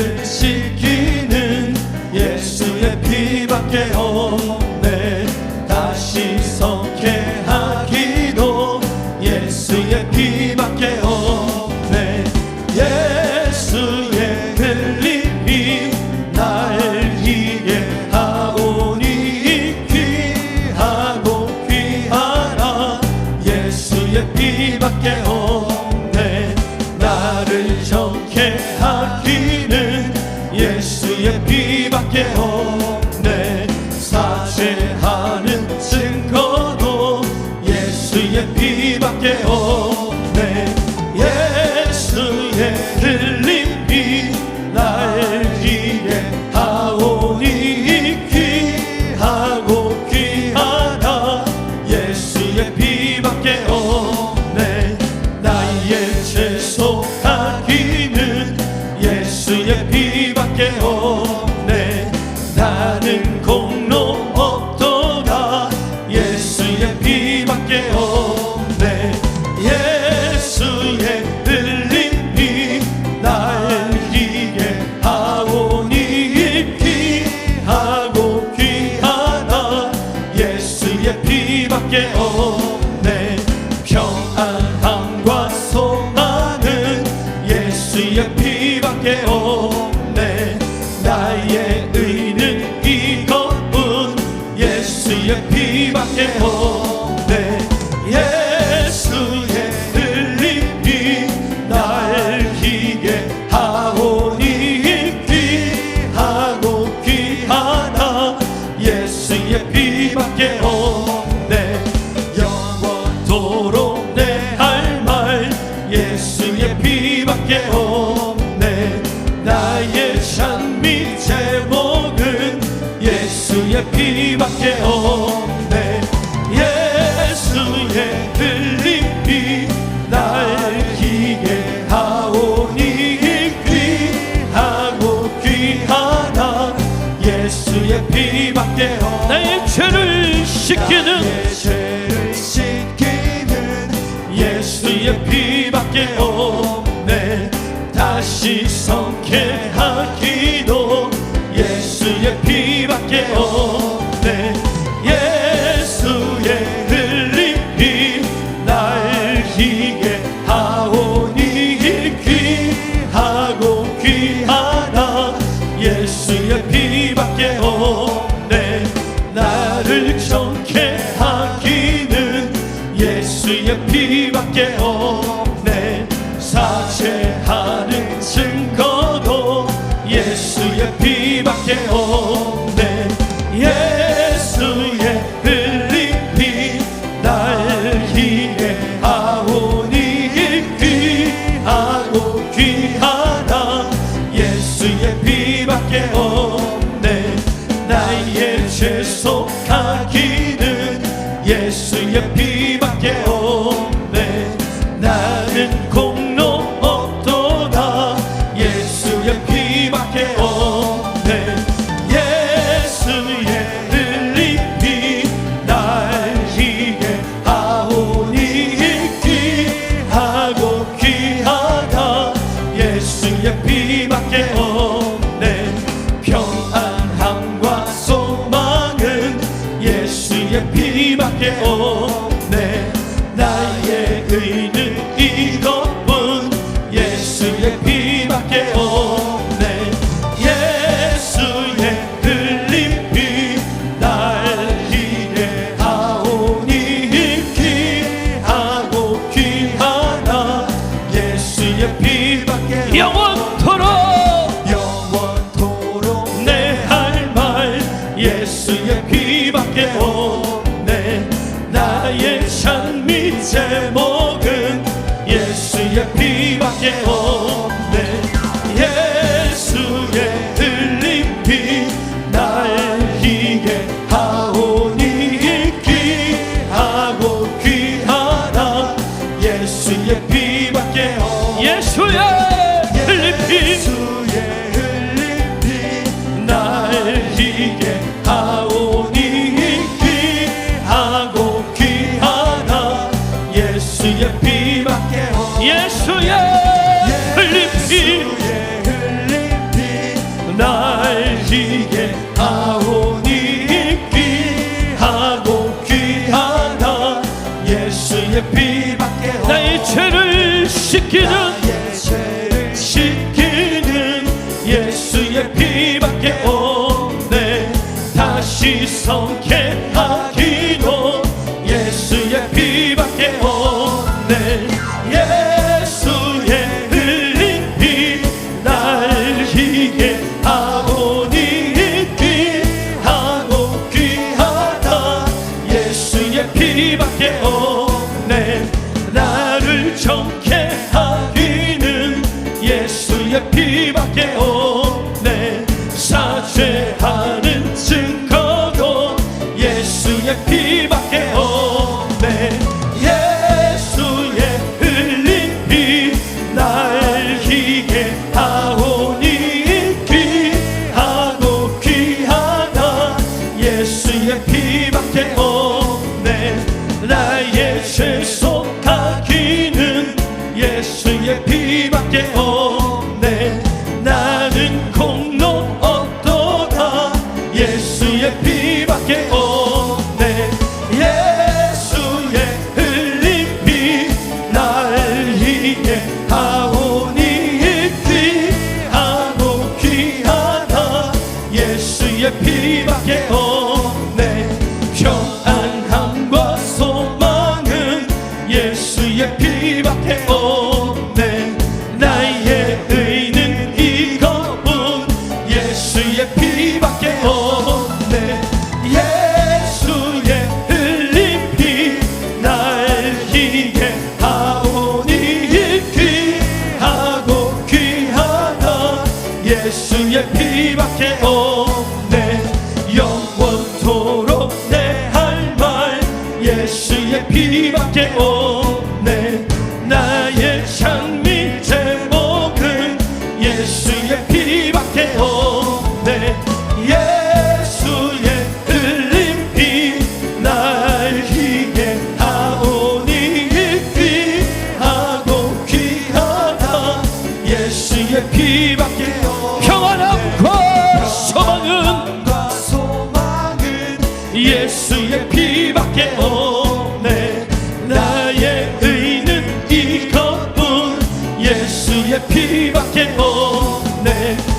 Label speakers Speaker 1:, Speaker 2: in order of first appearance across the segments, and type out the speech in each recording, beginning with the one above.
Speaker 1: could. 게 없네 사죄하는 증거도 예수의 피밖에 없네 제목 성케 하 예수의 피밖에 없네.
Speaker 2: 영원토록
Speaker 1: 내 할 말 예수의 피밖에 없네. 예수의 피밖에 없네.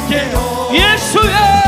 Speaker 1: toquei. Isso é.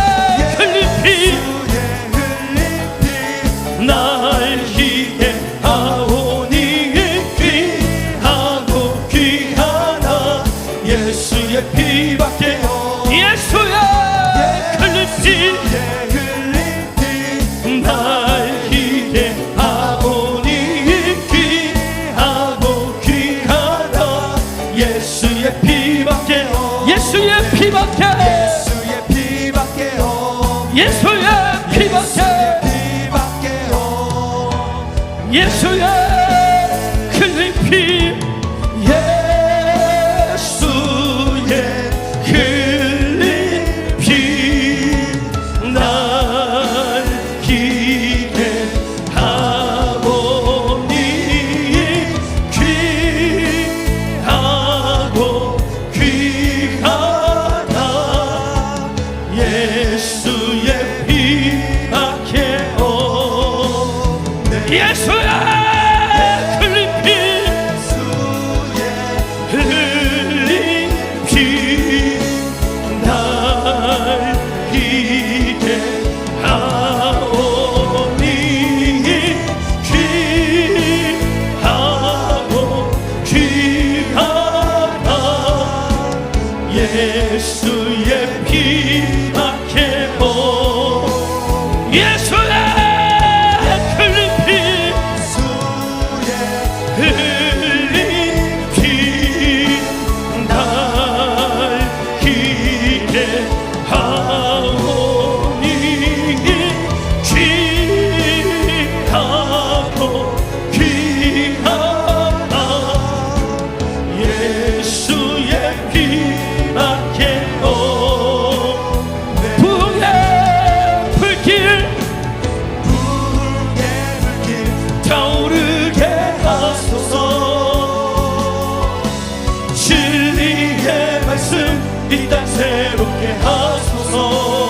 Speaker 1: conheço. 이 땅 새롭게 하소서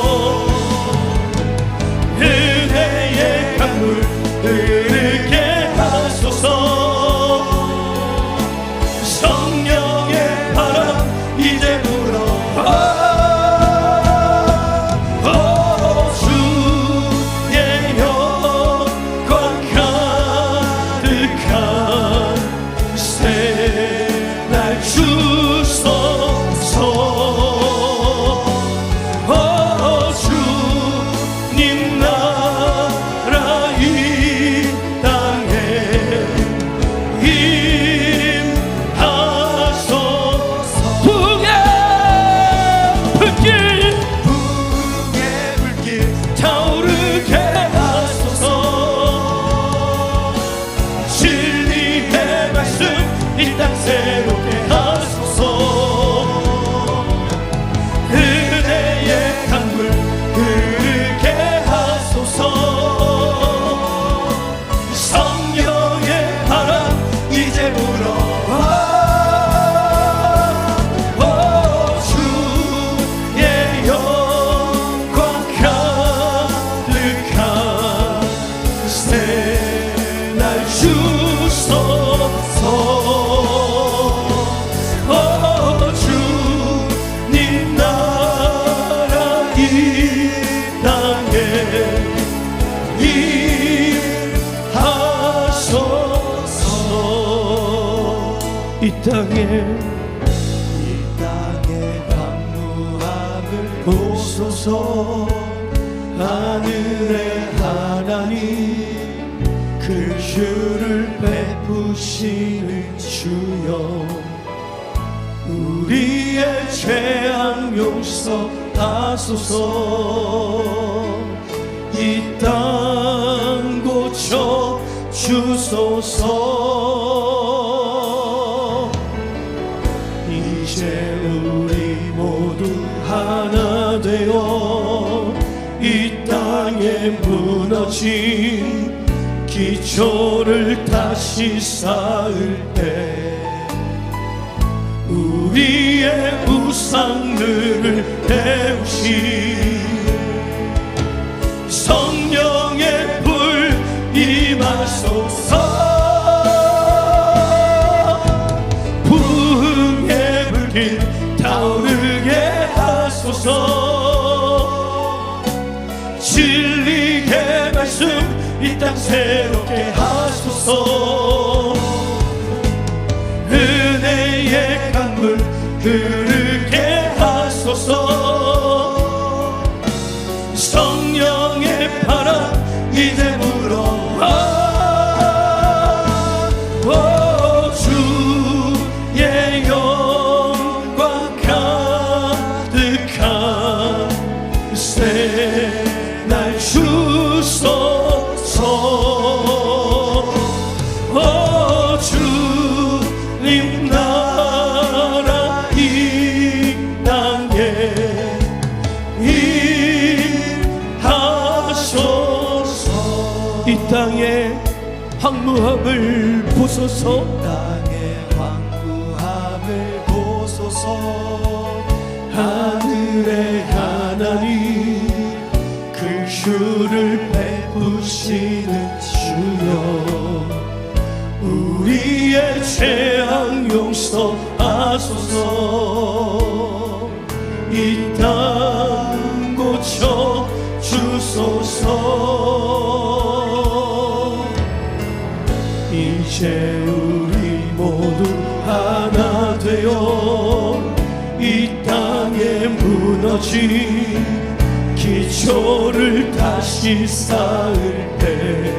Speaker 1: 새날 주소서. 오 주님 나라 이 땅에 임하소서. 이 땅에 이 땅에 방무함을 보소서. 하늘의 하나님 그 주를 베푸시는 주여. 우리의 죄악 용서하소서. 이 땅 고쳐 주소서 기초를 다시 쌓을 때 우리의 우상들을 태우시 성령의 불 임하소서 이 땅 새롭게 하소서 황무함을 보소서.
Speaker 3: 땅의 황구함을 보소서.
Speaker 1: 하늘의 하나님 그 주를 베푸시는 주여. 우리의 죄악 용서하소서. 이 땅 고쳐 주소서 이제 우리 모두 하나 되어 이 땅에 무너진 기초를 다시 쌓을 때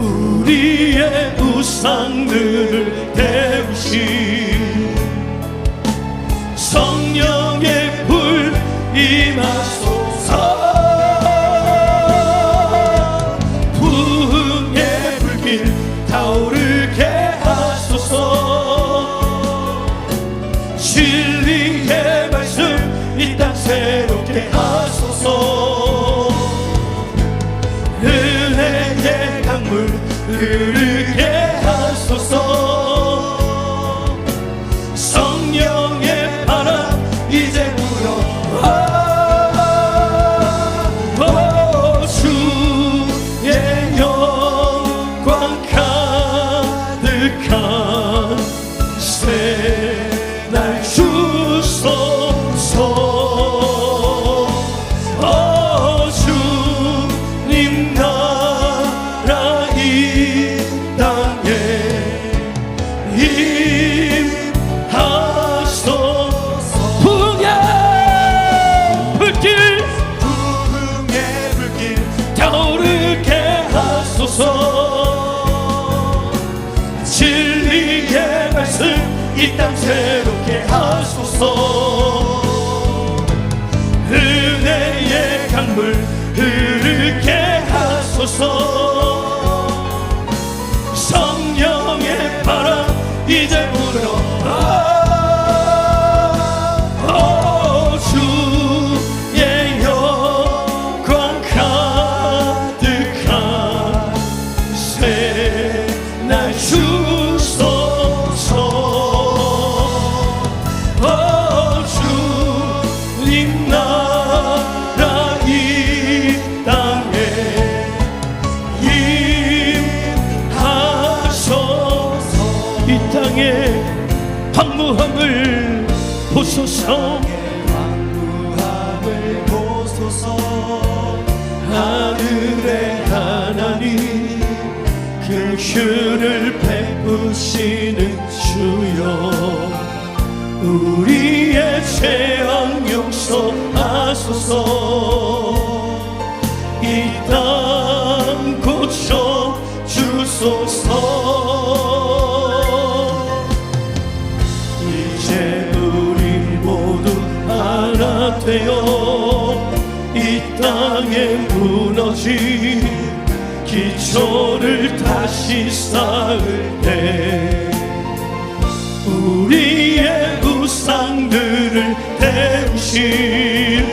Speaker 1: 우리의 우상들을 태우신 성령의 불 임하소 이 땅 새롭게 하소서. 은혜의 강물 흐르게 하소서. 성의 황무함을 보소서.
Speaker 3: 황무함을 보소서.
Speaker 1: 하늘의 하나님 그 휴를 베푸시는 주여. 우리의 죄악 용서하소서. 이 땅 고쳐 주소서. 되어 이 땅에 무너진 기초를 다시 쌓을 때 우리의 우상들을 대우신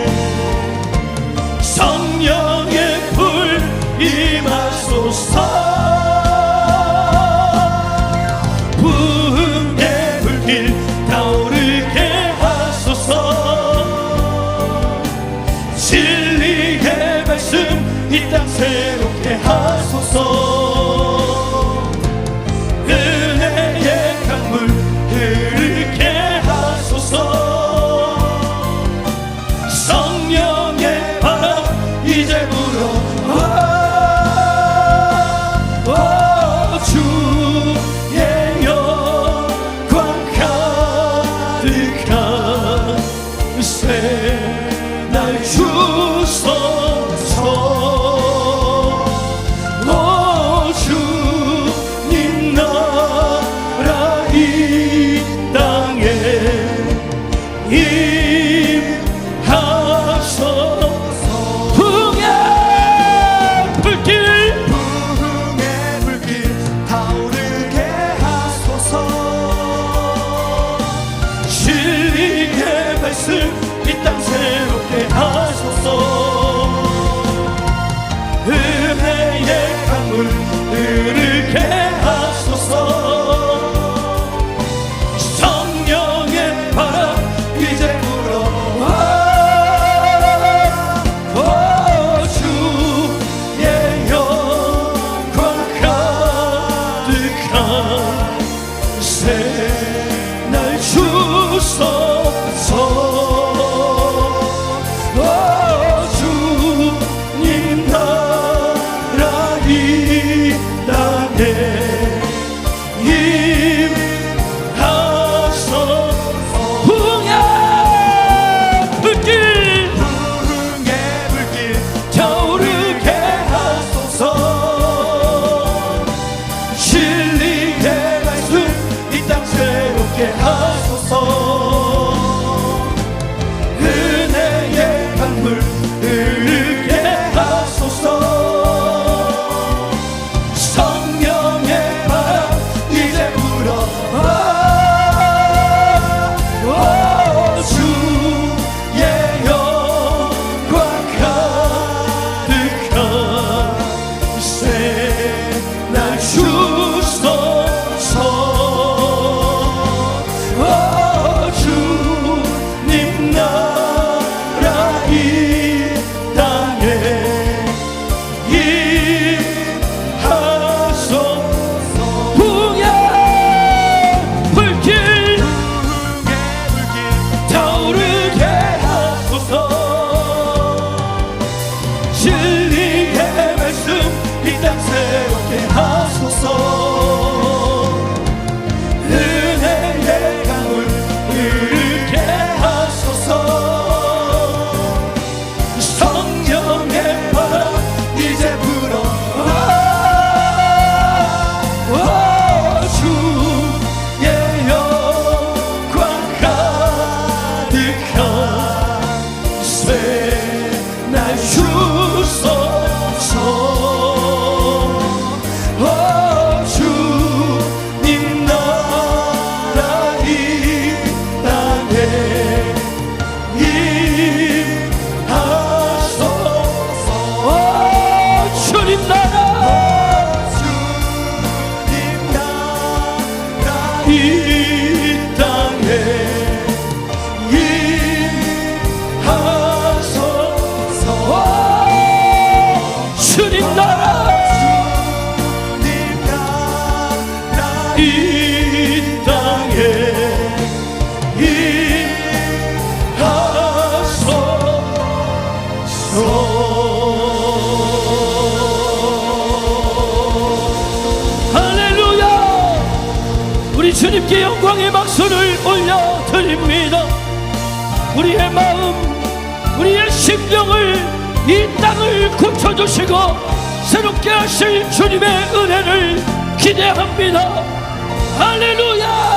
Speaker 4: 이 땅에 임하소서.
Speaker 1: 할렐루야! 우리 주님께 영광의 박수를 올려드립니다. 우리의 마음 우리의 심령을 이 땅을 고쳐주시고 새롭게 하실 주님의 은혜를 기대합니다 할렐루야